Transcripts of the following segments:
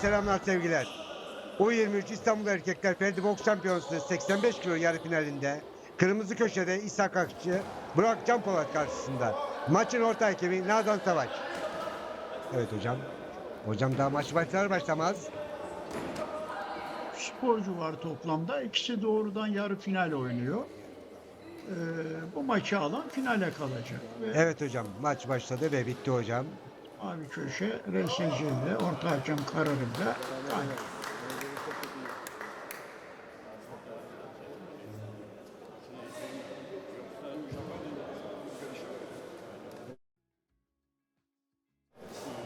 selamlar sevgiler. U23 İstanbul Erkekler Ferdi Boks Şampiyonası 85 kilo yarı finalinde Kırmızı köşede İshak Akçı, Burak Can Polat karşısında. Maçın orta hakemi Nazan Savaş. Evet hocam. Hocam daha maç başlar başlamaz. sporcu var toplamda. İkisi doğrudan yarı final oynuyor. Ee, bu maçı alan finale kalacak. Ve Evet hocam maç başladı ve bitti hocam. Mavi köşe RSC'de, orta hakem kararıyla aynı.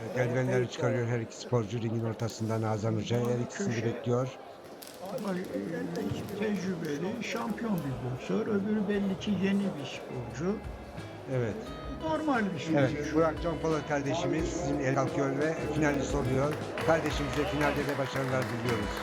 Evet, Eldivenleri çıkarıyor her iki sporcu ringin ortasında Nazan Hoca. Her ikisini bekliyor. Ama, e, tecrübeli, şampiyon bir boksör. Öbürü belli ki yeni bir sporcu. Evet. Normal bir şey. Evet, Burak Can Polat kardeşimiz sizin el kalkıyor ve finalist oluyor. Kardeşimize finalde de başarılar diliyoruz.